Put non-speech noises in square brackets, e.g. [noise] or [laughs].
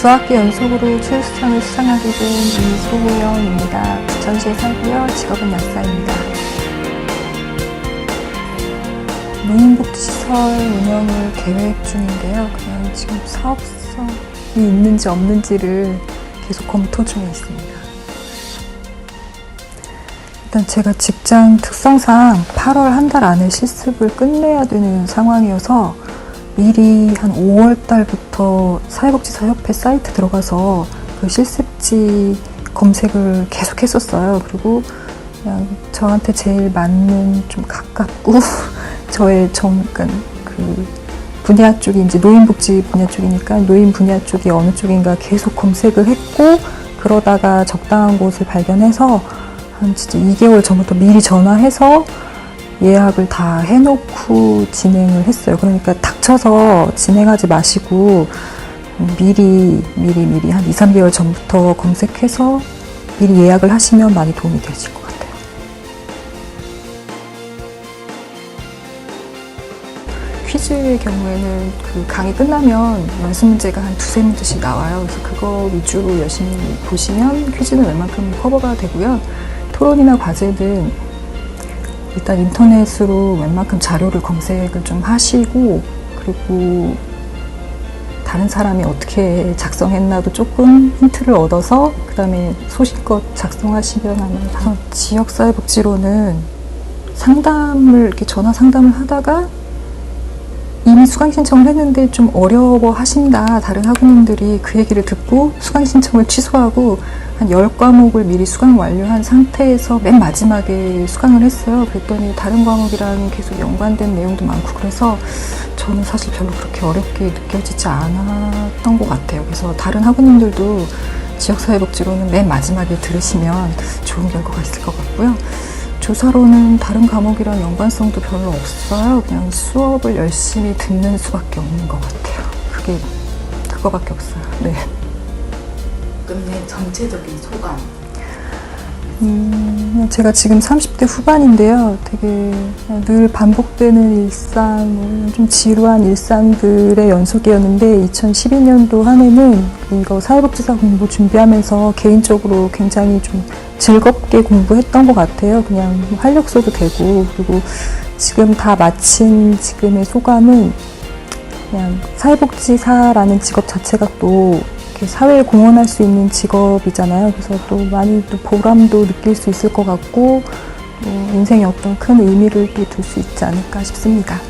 두 학기 연속으로 최우수상을 수상하게 된 이소영입니다. 부천시에 살고요. 직업은 약사입니다. 노인복지시설 운영을 계획 중인데요. 그냥 지금 사업성이 있는지 없는지를 계속 검토 중에 있습니다. 일단 제가 직장 특성상 8월 한 달 안에 실습을 끝내야 되는 상황이어서 미리 한 5월 달부터 사회복지사 협회 사이트 들어가서 그 실습지 검색을 계속 했었어요. 그리고 그냥 저한테 제일 맞는 좀 가깝고 [laughs] 저의 정, 그러니까 그 분야 쪽이 이제 노인복지 분야 쪽이니까 노인 분야 쪽이 어느 쪽인가 계속 검색을 했고 그러다가 적당한 곳을 발견해서 한 진짜 2개월 전부터 미리 전화해서 예약을 다 해놓고 진행을 했어요. 그러니까 닥쳐서 진행하지 마시고 미리 미리 미리 한 2, 3개월 전부터 검색해서 미리 예약을 하시면 많이 도움이 되실 것 같아요. 퀴즈의 경우에는 그 강의 끝나면 연습 문제가 한 두세 문제씩 나와요. 그래서 그거 위주로 열심히 보시면 퀴즈는 웬만큼 커버가 되고요. 토론이나 과제는 일단 인터넷으로 웬만큼 자료를 검색을 좀 하시고 그리고 다른 사람이 어떻게 작성했나도 조금 힌트를 얻어서 그 다음에 소신껏 작성하시면 합니다. 지역사회복지로는 상담을 이렇게 전화 상담을 하다가 이미 수강 신청을 했는데 좀 어려워 하신다. 다른 학우님들이 그 얘기를 듣고 수강 신청을 취소하고 한 10과목을 미리 수강 완료한 상태에서 맨 마지막에 수강을 했어요. 그랬더니 다른 과목이랑 계속 연관된 내용도 많고 그래서 저는 사실 별로 그렇게 어렵게 느껴지지 않았던 것 같아요. 그래서 다른 학우님들도 지역사회복지로는 맨 마지막에 들으시면 좋은 결과가 있을 것 같고요. 조사로는 다른 과목이랑 연관성도 별로 없어요. 그냥 수업을 열심히 듣는 수밖에 없는 것 같아요. 그게 그거밖에 없어요. 네. 끝내 전체적인 소감. 음, 제가 지금 30대 후반인데요. 되게 늘 반복되는 일상, 뭐좀 지루한 일상들의 연속이었는데 2012년도 한 해는 이거 사회복지사 공부 준비하면서 개인적으로 굉장히 좀 즐겁게 공부했던 것 같아요. 그냥 활력소도 되고 그리고 지금 다 마친 지금의 소감은 그냥 사회복지사라는 직업 자체가 또 이렇게 사회에 공헌할 수 있는 직업이잖아요. 그래서 또 많이 또 보람도 느낄 수 있을 것 같고 또 인생에 어떤 큰 의미를 또 둘 수 있지 않을까 싶습니다.